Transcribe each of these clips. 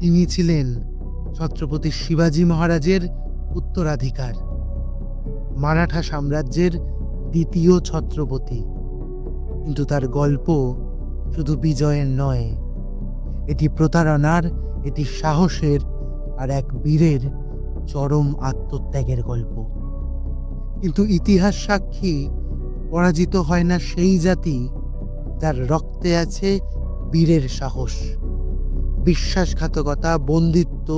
তিনি ছিলেন ছত্রপতি শিবাজী মহারাজের উত্তরাধিকার, মারাঠা সাম্রাজ্যের দ্বিতীয় ছত্রপতি। কিন্তু তার গল্প শুধু বিজয়ের নয়, এটি প্রতারণার, এটি সাহসের আর এক বীরের চরম আত্মত্যাগের গল্প। কিন্তু ইতিহাস সাক্ষী, পরাজিত হয় না সেই জাতি যার রক্তে আছে বীরের সাহস। বিশ্বাসঘাতকতা, বন্দিত্ব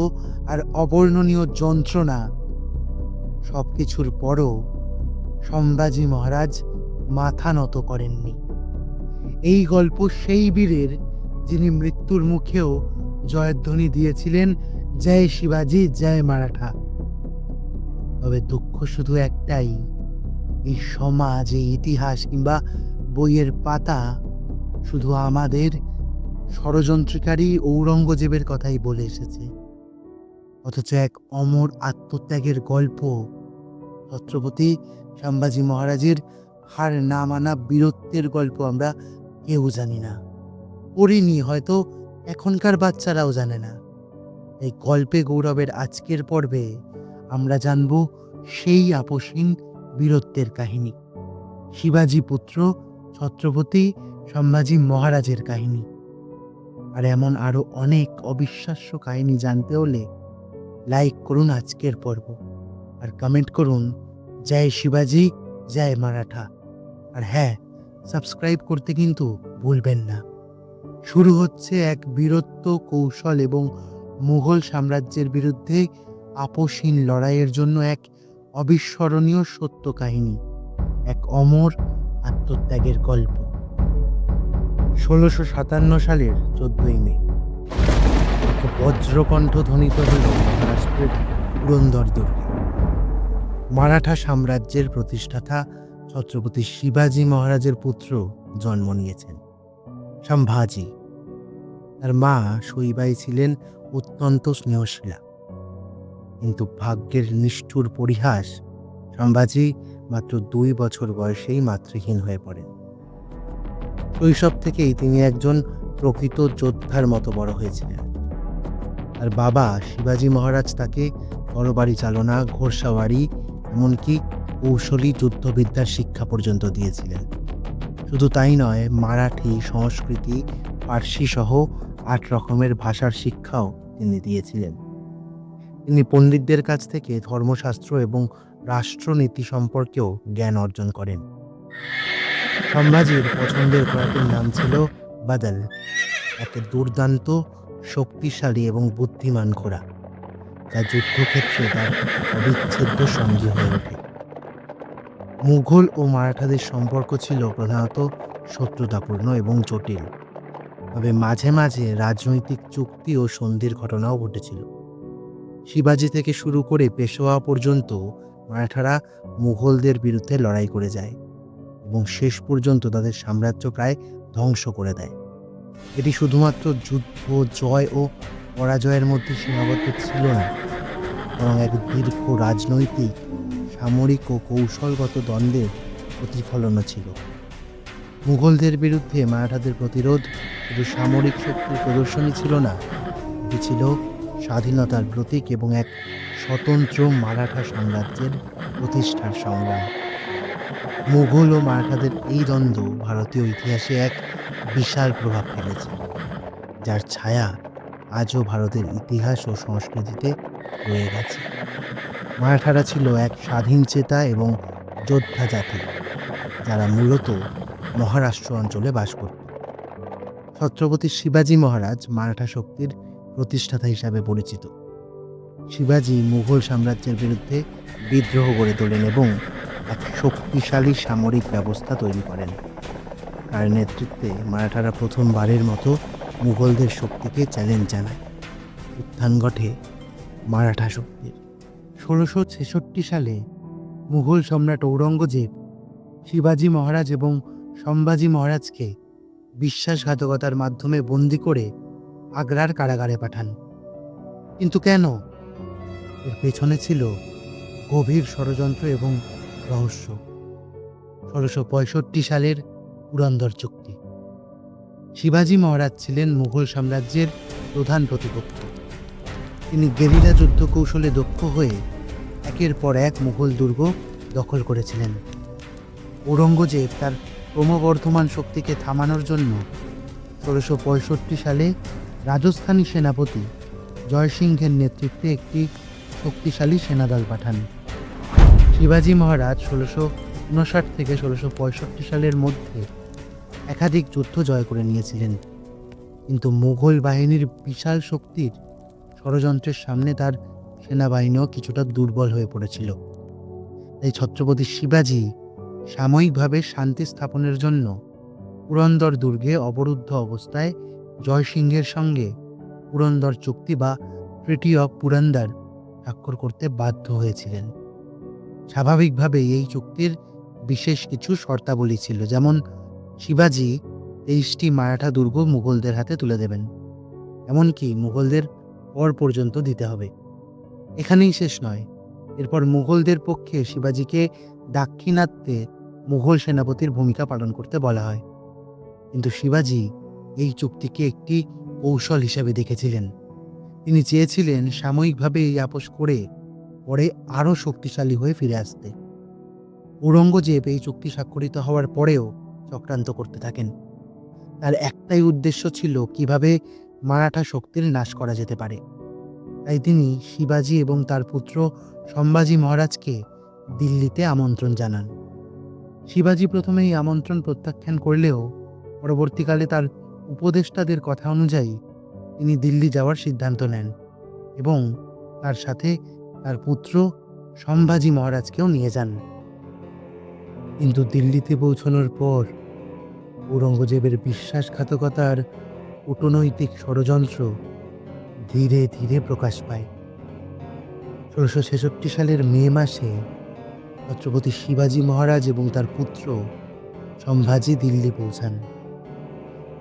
আর অবর্ণনীয় যন্ত্রণা সবকিছুর পরও সম্ভাজি মহারাজ মাথা নত করেননি। এই গল্প সেই বীরের যিনি মৃত্যুর মুখেও জয়ধ্বনি দিয়েছিলেন, জয় শিবাজি, জয় মারাঠা। তবে দুঃখ শুধু একটাই, এই সমাজ, এই ইতিহাস কিংবা বইয়ের পাতা শুধু আমাদের ষড়যন্ত্রকারী ঔরঙ্গজেবের কথাই বলে এসেছে। অথচ এক অমর আত্মত্যাগের গল্প। ছত্রপতি সম্ভাজি মহারাজের হার না মানা বীরত্বের গল্প আমরা কেউ জানি না। পড়িনি হয়তো, এখনকার বাচ্চারাও জানে না। এই গল্পে গৌরবের আজকের পর্বে আমরা জানব সেই আপসীন বীরত্বের কাহিনী। শিবাজি পুত্র, ছত্রপতি সম্ভাজি মহারাজের কাহিনী। আর এমন আরও অনেক অবিশ্বাস্য কাহিনী জানতে হলে লাইক করুন আজকের পর্ব। আর কমেন্ট করুন, জয় শিবাজি, জয় মারাঠা। আর হ্যাঁ সাবস্ক্রাইব করতে কিন্তু ভুলবেন না। শুরু হচ্ছে এক বীরত্ব কৌশল এবং মুঘল সাম্রাজ্যের বিরুদ্ধে আপসহীন লড়াইয়ের জন্য এক অবিস্মরণীয় সত্য কাহিনী, এক অমর আত্মত্যাগের গল্প। ষোলোশো সাতান্ন সালের চোদ্দই মে। বজ্রকণ্ঠ ধ্বনিত হল মহারাষ্ট্রের পুরন্দর দুর্গে। মারাঠা সাম্রাজ্যের প্রতিষ্ঠাতা ছত্রপতি শিবাজি মহারাজের পুত্র জন্ম নিয়েছেন, সম্ভাজি। তার মা শৈবাই ছিলেন অত্যন্ত স্নেহশীলা। কিন্তু ভাগ্যের নিষ্ঠুর পরিহাস, সম্ভাজি মাত্র দুই বছর বয়সেই মাতৃহীন হয়ে পড়েন। শৈশব থেকেই তিনি একজন প্রকৃত যোদ্ধার মতো বড় হয়েছিলেন। তার বাবা শিবাজি মহারাজ তাকে তরবারি চালনা, ঘোড়সাওয়ারি, এমনকি কৌশলী যুদ্ধবিদ্যার শিক্ষা পর্যন্ত দিয়েছিলেন। শুধু তাই নয়, মারাঠি, সংস্কৃতি, পার্সি সহ আট রকমের ভাষার শিক্ষাও তিনি দিয়েছিলেন। তিনি পণ্ডিতদের কাছ থেকে ধর্মশাস্ত্র এবং রাষ্ট্রনীতি সম্পর্কেও জ্ঞান অর্জন করেন। সম্ভাজির পছন্দের ঘোড়াটির নাম ছিল বাদল এক দুর্দান্ত, শক্তিশালী এবং বুদ্ধিমান ঘোড়া, যা যুদ্ধক্ষেত্রে তার অবিচ্ছেদ্য সঙ্গী হয়ে ওঠে। মুঘল ও মারাঠাদের সম্পর্ক ছিল প্রধানত শত্রুতাপূর্ণ এবং জটিল, তবে মাঝে মাঝে রাজনৈতিক চুক্তি ও সন্ধির ঘটনাও ঘটেছিল। শিবাজি থেকে শুরু করে পেশোয়া পর্যন্ত মারাঠারা মুঘলদের বিরুদ্ধে লড়াই করে যায়। এবং শেষ পর্যন্ত তাদের সাম্রাজ্য প্রায় ধ্বংস করে দেয়। এটি শুধুমাত্র যুদ্ধ, জয় ও পরাজয়ের মধ্যে সীমাবদ্ধ ছিল না, বরং এক দীর্ঘ রাজনৈতিক, সামরিক ও কৌশলগত দ্বন্দ্বের প্রতিফলনও ছিল। মুঘলদের বিরুদ্ধে মারাঠাদের প্রতিরোধ শুধু সামরিক শক্তির প্রদর্শনী ছিল না, এটি ছিল স্বাধীনতার প্রতীক এবং এক স্বতন্ত্র মারাঠা সাম্রাজ্যের প্রতিষ্ঠার সংগ্রাম। মুঘল ও মারাঠাদের এই দ্বন্দ্ব ভারতীয় ইতিহাসে এক বিশাল প্রভাব ফেলেছে, যার ছায়া আজও ভারতের ইতিহাস ও সংস্কৃতিতে রয়ে গেছে। মারাঠারা ছিল এক স্বাধীন চেতা এবং যোদ্ধা জাতি, যারা মূলত মহারাষ্ট্র অঞ্চলে বাস করত। ছত্রপতি শিবাজি মহারাজ মারাঠা শক্তির প্রতিষ্ঠাতা হিসাবে পরিচিত। শিবাজি মুঘল সাম্রাজ্যের বিরুদ্ধে বিদ্রোহ গড়ে তোলেন এবং এক শক্তিশালী সামরিক ব্যবস্থা তৈরি করেন। তার নেতৃত্বে মারাঠারা প্রথমবারের মতো মুঘলদের শক্তিকে চ্যালেঞ্জ জানায়। উত্থান ঘটে মারাঠা শক্তির। ষোলোশো ছেষট্টি সালে মুঘল সম্রাট ঔরঙ্গজেব শিবাজি মহারাজ এবং সম্ভাজি মহারাজকে বিশ্বাসঘাতকতার মাধ্যমে বন্দি করে আগ্রার কারাগারে পাঠান। কিন্তু কেন? এর পেছনে ছিল গভীর ষড়যন্ত্র এবং রহস্য। ষোলোশো পঁয়ষট্টি সালের পুরন্দর চুক্তি। শিবাজি মহারাজ ছিলেন মুঘল সাম্রাজ্যের প্রধান প্রতিপক্ষ। তিনি গেরিলা যুদ্ধ কৌশলে দক্ষ হয়ে একের পর এক মুঘল দুর্গ দখল করেছিলেন। ঔরঙ্গজেব তার ক্রমবর্ধমান শক্তিকে থামানোর জন্য ষোলোশো পঁয়ষট্টি সালে রাজস্থানী সেনাপতি জয়সিংহের নেতৃত্বে একটি শক্তিশালী সেনাদল পাঠান। শিবাজী মহারাজ ষোলোশো উনষাট থেকে ষোলোশো পঁয়ষট্টি সালের মধ্যে একাধিক যুদ্ধ জয় করে নিয়েছিলেন। কিন্তু মুঘল বাহিনীর বিশাল শক্তির ষড়যন্ত্রের সামনে তার সেনাবাহিনীও কিছুটা দুর্বল হয়ে পড়েছিল। তাই ছত্রপতি শিবাজী সাময়িকভাবে শান্তি স্থাপনের জন্য পুরন্দর দুর্গে অবরুদ্ধ অবস্থায় জয়সিংহের সঙ্গে পুরন্দর চুক্তি বা ট্রিটি অফ পুরন্দর স্বাক্ষর করতে বাধ্য হয়েছিলেন। স্বাভাবিকভাবে এই চুক্তির বিশেষ কিছু শর্তাবলী ছিল, যেমন শিবাজী তেইশটি মারাঠা দুর্গ মুঘলদের হাতে তুলে দেবেন, এমনকি মুঘলদের পর পর্যন্ত দিতে হবে। এখানেই শেষ নয়, এরপর মুঘলদের পক্ষে শিবাজীকে দাক্ষিণাত্যে মুঘল সেনাপতির ভূমিকা পালন করতে বলা হয়। কিন্তু শিবাজী এই চুক্তিকে একটি কৌশল হিসেবে দেখেছিলেন। তিনি চেয়েছিলেন সাময়িকভাবে এই আপোষ করে পরে আরও শক্তিশালী হয়ে ফিরে আসতে। ঔরঙ্গজেব এই চুক্তি স্বাক্ষরিত হওয়ার পরেও চক্রান্ত করতে থাকেন। তার একটাই উদ্দেশ্য ছিল কীভাবে মারাঠা শক্তির নাশ করা যেতে পারে। তাই তিনি শিবাজী এবং তার পুত্র সম্ভাজি মহারাজকে দিল্লিতে আমন্ত্রণ জানান। শিবাজী প্রথমে এই আমন্ত্রণ প্রত্যাখ্যান করলেও পরবর্তীকালে তার উপদেষ্টাদের কথা অনুযায়ী তিনি দিল্লি যাওয়ার সিদ্ধান্ত নেন এবং তার সাথে তার পুত্র সম্ভাজি মহারাজকেও নিয়ে যান। কিন্তু দিল্লিতে পৌঁছানোর পর ঔরঙ্গজেবের বিশ্বাসঘাতকতার কূটনৈতিক ষড়যন্ত্র ধীরে ধীরে প্রকাশ পায়। ষোলোশো ছেষট্টি সালের মে মাসে ছত্রপতি শিবাজী মহারাজ এবং তার পুত্র সম্ভাজি দিল্লি পৌঁছান,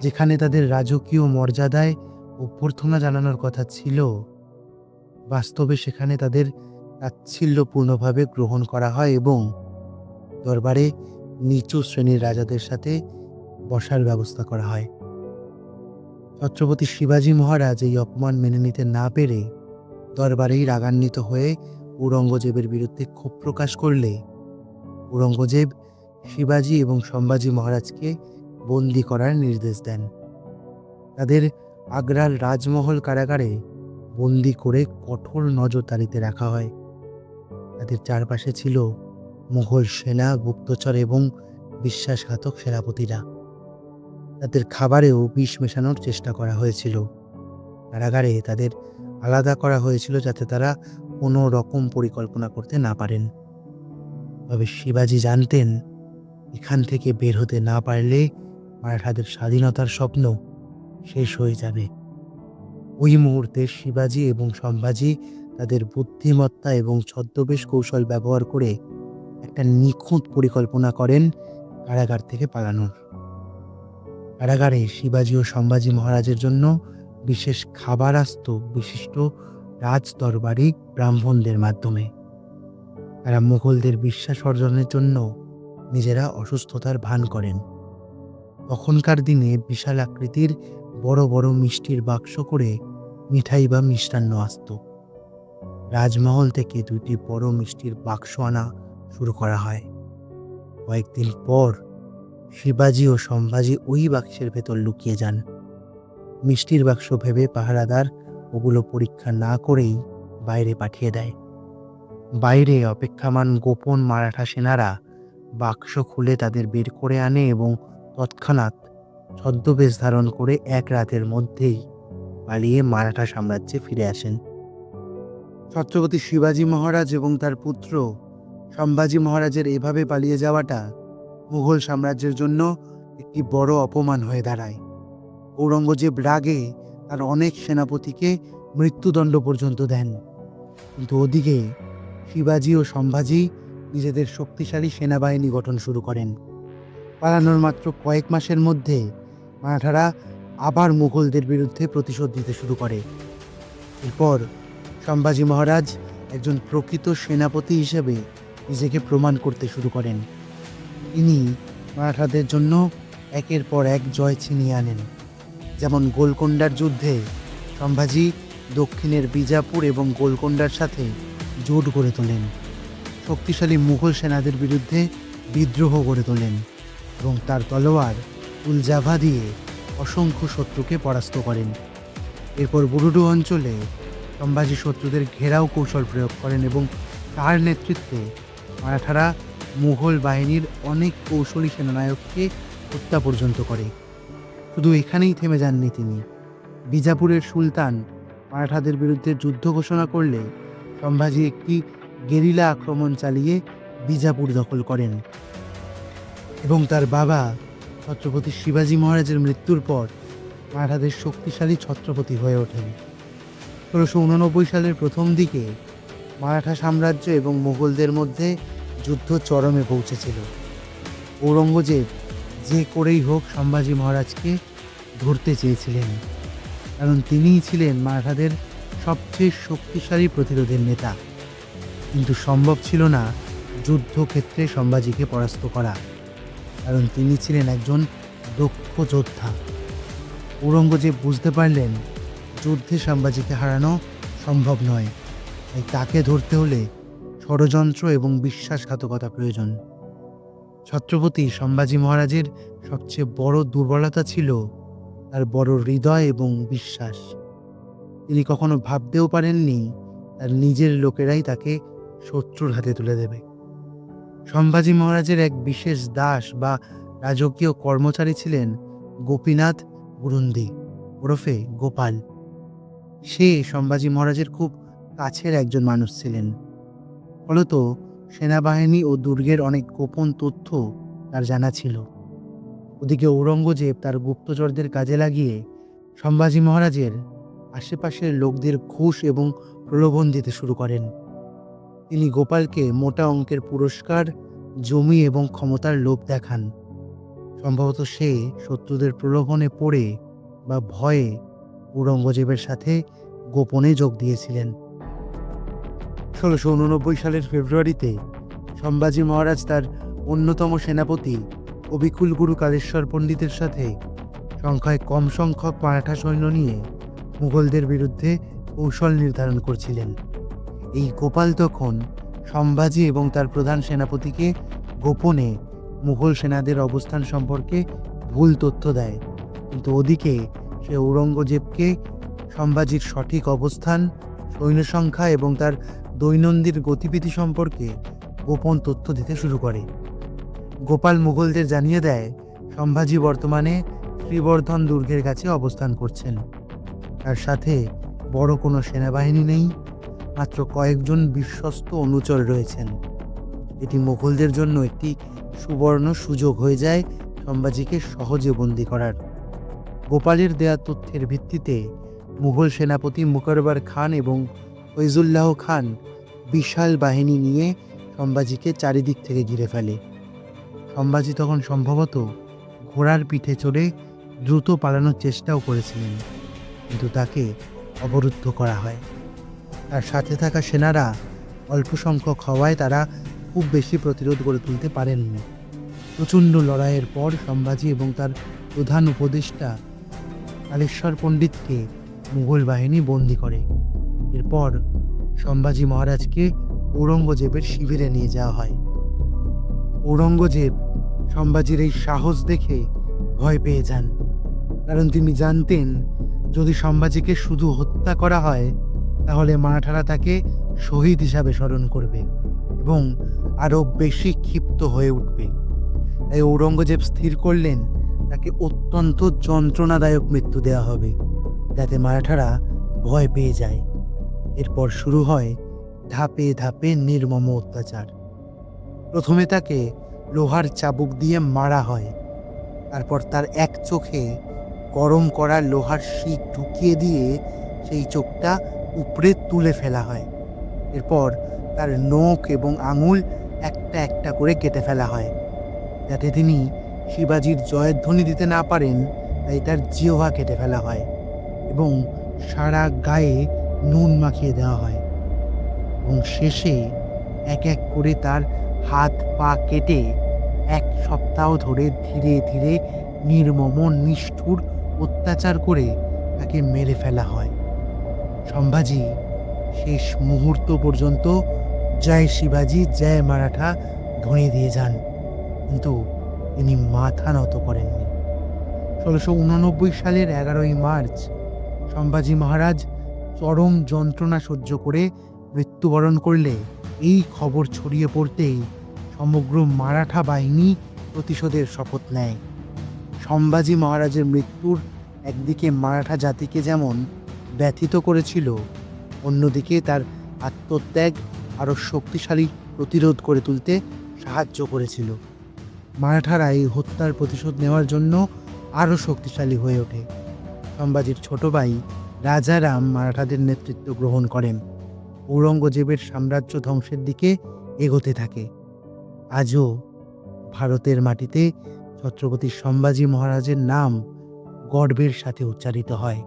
যেখানে তাদের রাজকীয় মর্যাদায় অভ্যর্থনা জানানোর কথা ছিল বাস্তবে সেখানে তাদের তাচ্ছিল্যপূর্ণভাবে গ্রহণ করা হয় এবং দরবারে নিচু শ্রেণির রাজাদের সাথে বসার ব্যবস্থা করা হয়। ছত্রপতি শিবাজী মহারাজ এই অপমান মেনে নিতে না পেরে দরবারেই রাগান্বিত হয়ে ঔরঙ্গজেবের বিরুদ্ধে ক্ষোভ প্রকাশ করলে ঔরঙ্গজেব শিবাজী এবং সম্ভাজি মহারাজকে বন্দি করার নির্দেশ দেন। তাদের আগ্রার রাজমহল কারাগারে বন্দি করে কঠোর নজরদারিতে রাখা হয়। তাদের চারপাশে ছিল মুঘল সেনা, গুপ্তচর এবং বিশ্বাসঘাতক সেনাপতিরা। তাদের খাবারেও বিষ মেশানোর চেষ্টা করা হয়েছিল। কারাগারে তাদের আলাদা করা হয়েছিল যাতে তারা কোনো রকম পরিকল্পনা করতে না পারেন। তবে শিবাজি জানতেন, এখান থেকে বের হতে না পারলে মারাঠাদের স্বাধীনতার স্বপ্ন শেষ হয়ে যাবে। ওই মুহূর্তে শিবাজি এবং সম্ভাজি তাদের বুদ্ধিমত্তা এবং ছদ্মবেশ কৌশল ব্যবহার করে একটা নিখুঁত পরিকল্পনা করেন কারাগার থেকে পালানোর। কারাগারে শিবাজি ও সম্ভাজি মহারাজের জন্য বিশেষ খাবার আসত বিশিষ্ট রাজ দরবারি ব্রাহ্মণদের মাধ্যমে। তারা মুঘলদের বিশ্বাস অর্জনের জন্য নিজেরা অসুস্থতার ভান করেন। তখনকার দিনে বিশাল আকৃতির বড় বড় মিষ্টির বাক্স করে মিঠাই বা মিষ্টান্ন আসত। রাজমহল থেকে দুটি বড় মিষ্টির বাক্স আনা শুরু করা হয়। কয়েকদিন পর শিবাজি ও সম্ভাজি ওই বাক্সের ভেতর লুকিয়ে যান। মিষ্টির বাক্স ভেবে পাহারাদার ওগুলো পরীক্ষা না করেই বাইরে পাঠিয়ে দেয়। বাইরে অপেক্ষামান গোপন মারাঠা সেনারা বাক্স খুলে তাদের বের করে আনে এবং তৎক্ষণাৎ ছদ্মবেশ ধারণ করে এক রাতের মধ্যেই পালিয়ে মারাঠা সাম্রাজ্যে ফিরে আসেন। ছত্রপতি শিবাজী মহারাজ এবং তার পুত্র সম্ভাজি মহারাজের এভাবে পালিয়ে যাওয়াটা মুঘল সাম্রাজ্যের জন্য একটি বড় অপমান হয়ে দাঁড়ায়। ঔরঙ্গজেব রাগে তার অনেক সেনাপতিকে মৃত্যুদণ্ড পর্যন্ত দেন। কিন্তু ওদিকে শিবাজি ও সম্ভাজি নিজেদের শক্তিশালী সেনাবাহিনী গঠন শুরু করেন। পালানোর মাত্র কয়েক মাসের মধ্যে মারাঠারা আবার মুঘলদের বিরুদ্ধে প্রতিশোধ দিতে শুরু করে। এরপর সম্ভাজি মহারাজ একজন প্রকৃত সেনাপতি হিসেবে নিজেকে প্রমাণ করতে শুরু করেন। তিনি মারাঠাদের জন্য একের পর এক জয় ছিনিয়ে আনেন। যেমন গোলকোন্ডার যুদ্ধে সম্ভাজি দক্ষিণের বিজাপুর এবং গোলকোন্ডার সাথে জোট গড়ে তোলেন। শক্তিশালী মুঘল সেনাদের বিরুদ্ধে বিদ্রোহ গড়ে তোলেন এবং তার তলোয়ার উলজাভা দিয়ে অসংখ্য শত্রুকে পরাস্ত করেন। এরপর বুরুডু অঞ্চলে সম্ভাজি শত্রুদের ঘেরাও কৌশল প্রয়োগ করেন এবং তার নেতৃত্বে মারাঠারা মুঘল বাহিনীর অনেক কৌশলী সেনানায়ককে হত্যা পর্যন্ত করে। শুধু এখানেই থেমে যাননি তিনি। বিজাপুরের সুলতান মারাঠাদের বিরুদ্ধে যুদ্ধ ঘোষণা করলে সম্ভাজি একটি গেরিলা আক্রমণ চালিয়ে বিজাপুর দখল করেন এবং তার বাবা ছত্রপতি শিবাজী মহারাজের মৃত্যুর পর মারাঠাদের শক্তিশালী ছত্রপতি হয়ে ওঠেন। ষোলোশো উননব্বই সালের প্রথম দিকে মারাঠা সাম্রাজ্য এবং মোগলদের মধ্যে যুদ্ধ চরমে পৌঁছেছিল। ঔরঙ্গজেব যে করেই হোক সম্ভাজি মহারাজকে ধরতে চেয়েছিলেন, কারণ তিনিই ছিলেন মারাঠাদের সবচেয়ে শক্তিশালী প্রতিরোধের নেতা। কিন্তু সম্ভব ছিল না যুদ্ধক্ষেত্রে সম্ভাজিকে পরাস্ত করা। কারণ তিনি ছিলেন একজন দক্ষ যোদ্ধা। ঔরঙ্গজেব বুঝতে পারলেন, যুদ্ধে সম্ভাজিকে হারানো সম্ভব নয়। তাই তাকে ধরতে হলে ষড়যন্ত্র এবং বিশ্বাসঘাতকতা প্রয়োজন। ছত্রপতি সম্ভাজি মহারাজের সবচেয়ে বড় দুর্বলতা ছিল তার বড় হৃদয় এবং বিশ্বাস। তিনি কখনো ভাবতেও পারেননি, তার নিজের লোকেরাই তাকে শত্রুর হাতে তুলে দেবে। সম্ভাজি মহারাজের এক বিশেষ দাস বা রাজকীয় কর্মচারী ছিলেন গোপীনাথ বুরুন্দি, ওরফে গোপাল। সে সম্ভাজি মহারাজের খুব কাছের একজন মানুষ ছিলেন। ফলত সেনাবাহিনী ও দুর্গের অনেক গোপন তথ্য তার জানা ছিল। ওদিকে ঔরঙ্গজেব তার গুপ্তচরদের কাজে লাগিয়ে সম্ভাজি মহারাজের আশেপাশের লোকদের ঘুষ এবং প্রলোভন দিতে শুরু করেন। তিনি গোপালকে মোটা অঙ্কের পুরস্কার, জমি এবং ক্ষমতার লোভ দেখান। সম্ভবত সে শত্রুদের প্রলোভনে পড়ে বা ভয়ে ঔরঙ্গজেবের সাথে গোপনে যোগ দিয়েছিলেন। ষোলোশো উননব্বই সালের ফেব্রুয়ারিতে সম্ভাজি মহারাজ তার অন্যতম সেনাপতি অবিকুল গুরু কালেশ্বর পণ্ডিতের সাথে সংখ্যায় কম সংখ্যক মারাঠা সৈন্য নিয়ে মুঘলদের বিরুদ্ধে কৌশল নির্ধারণ করছিলেন। এই গোপাল তখন সম্ভাজি এবং তার প্রধান সেনাপতিকে গোপনে মুঘল সেনাদের অবস্থান সম্পর্কে ভুল তথ্য দেয়। কিন্তু ওদিকে সে ঔরঙ্গজেবকে সম্ভাজির সঠিক অবস্থান, সৈন্য সংখ্যা এবং তার দৈনন্দিন গতিবিধি সম্পর্কে গোপন তথ্য দিতে শুরু করে। গোপাল মুঘলদের জানিয়ে দেয়, সম্ভাজি বর্তমানে শ্রীবর্ধন দুর্গের কাছে অবস্থান করছেন। তার সাথে বড় কোনো সেনাবাহিনী নেই। মাত্র কয়েকজন বিশ্বস্ত অনুচর রয়েছেন। এটি মুঘলদের জন্য একটি সুবর্ণ সুযোগ হয়ে যায় সম্ভাজিকে সহজে বন্দি করার। গোপালের দেয়া তথ্যের ভিত্তিতে মুঘল সেনাপতি মুকরবার খান এবং ফৈজুল্লাহ খান বিশাল বাহিনী নিয়ে সম্ভাজিকে চারিদিক থেকে ঘিরে ফেলে। সম্ভাজি তখন সম্ভবত ঘোড়ার পিঠে চড়ে দ্রুত পালানোর চেষ্টাও করেছিলেন, কিন্তু তাকে অবরুদ্ধ করা হয়। তার সাথে থাকা সেনারা অল্প সংখ্যক হওয়ায় তারা খুব বেশি প্রতিরোধ গড়ে তুলতে পারেননি। প্রচণ্ড লড়াইয়ের পর সম্ভাজি এবং তার প্রধান উপদেষ্টা কালেশ্বর পণ্ডিতকে মুঘল বাহিনী বন্দি করে। এরপর সম্ভাজি মহারাজকে ঔরঙ্গজেবের শিবিরে নিয়ে যাওয়া হয়। ঔরঙ্গজেব সম্ভাজির এই সাহস দেখে ভয় পেয়ে যান, কারণ তিনি জানতেন যদি সম্ভাজিকে শুধু হত্যা করা হয় তাহলে মারাঠারা তাকে শহীদ হিসাবে স্মরণ করবে এবং আরও বেশি ক্ষিপ্ত হয়ে উঠবে। তাই ঔরঙ্গজেব স্থির করলেন, তাকে অত্যন্ত যন্ত্রণাদায়ক মৃত্যু দেওয়া হবে, যাতে মারাঠারা ভয় পেয়ে যায়। এরপর শুরু হয় ধাপে ধাপে নির্মম অত্যাচার। প্রথমে তাকে লোহার চাবুক দিয়ে মারা হয়, তারপর তার এক চোখে গরম করা লোহার শিক ঢুকিয়ে দিয়ে সেই চোখটা উপরে তুলে ফেলা হয়। এরপর তার নখ এবং আঙুল একটা একটা করে কেটে ফেলা হয়। যাতে তিনি শিবাজির জয়ধ্বনি দিতে না পারেন, তাই তার জিহ্বা কেটে ফেলা হয় এবং সারা গায়ে নুন মাখিয়ে দেওয়া হয়। এবং শেষে এক এক করে তার হাত পা কেটে এক সপ্তাহ ধরে ধীরে ধীরে নির্মম, নিষ্ঠুর অত্যাচার করে তাকে মেরে ফেলা হয়। সম্ভাজি, শেষ মুহূর্ত পর্যন্ত জয় শিবাজি, জয় মারাঠা ধ্বনি দিয়ে যান। কিন্তু তিনি মাথা নত করেননি। ষোলোশো উননব্বই সালের এগারোই মার্চ, সম্ভাজি মহারাজ চরম যন্ত্রণা সহ্য করে মৃত্যুবরণ করলে এই খবর ছড়িয়ে পড়তেই সমগ্র মারাঠা বাহিনী প্রতিশোধের শপথ নেয়। সম্ভাজি মহারাজের মৃত্যুর একদিকে মারাঠা জাতিকে যেমন ব্যথিত করেছিল। অন্যদিকে তার আত্মত্যাগ আরও শক্তিশালী প্রতিরোধ করে তুলতে সাহায্য করেছিল। মারাঠারা এই হত্যার প্রতিশোধ নেওয়ার জন্য আরও শক্তিশালী হয়ে ওঠে। সম্ভাজির ছোট ভাই রাজারাম মারাঠাদের নেতৃত্ব গ্রহণ করেন। ঔরঙ্গজেবের সাম্রাজ্য ধ্বংসের দিকে এগোতে থাকে। আজও ভারতের মাটিতে ছত্রপতি সম্ভাজি মহারাজের নাম গর্বের সাথে উচ্চারিত হয়।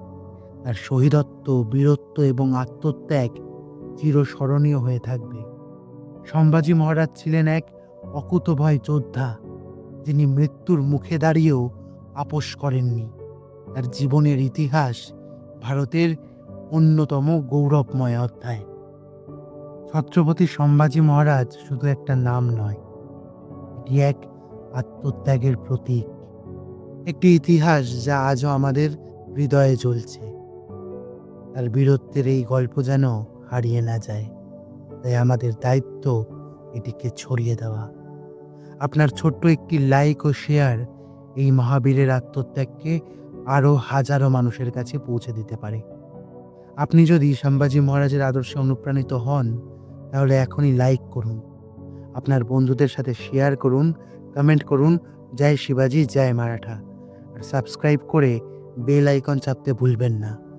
তার শহীদত্ব বীরত্ব এবং আত্মত্যাগ চিরস্মরণীয় হয়ে থাকবে। সম্ভাজি মহারাজ ছিলেন এক অকুতভয় যোদ্ধা, যিনি মৃত্যুর মুখে দাঁড়িয়েও আপোষ করেননি। তার জীবনের ইতিহাস ভারতের অন্যতম গৌরবময় অধ্যায়। ছত্রপতি সম্ভাজি মহারাজ শুধু একটা নাম নয়, এটি এক আত্মত্যাগের প্রতীক। একটি ইতিহাস যা আজও আমাদের হৃদয়ে জ্বলছে। তার বীরত্বের এই গল্প যেন হারিয়ে না যায়। তাই আমাদের দায়িত্ব এটিকে ছড়িয়ে দেওয়া। আপনার ছোট্ট একটি লাইক ও শেয়ার এই মহাবীরের আত্মত্যাগকে আরও হাজারো মানুষের কাছে পৌঁছে দিতে পারে। আপনি যদি সম্ভাজি মহারাজের আদর্শে অনুপ্রাণিত হন, তাহলে এখনই লাইক করুন। আপনার বন্ধুদের সাথে শেয়ার করুন, কমেন্ট করুন, জয় শিবাজি, জয় মারাঠা। আর সাবস্ক্রাইব করে বেল আইকন চাপতে ভুলবেন না।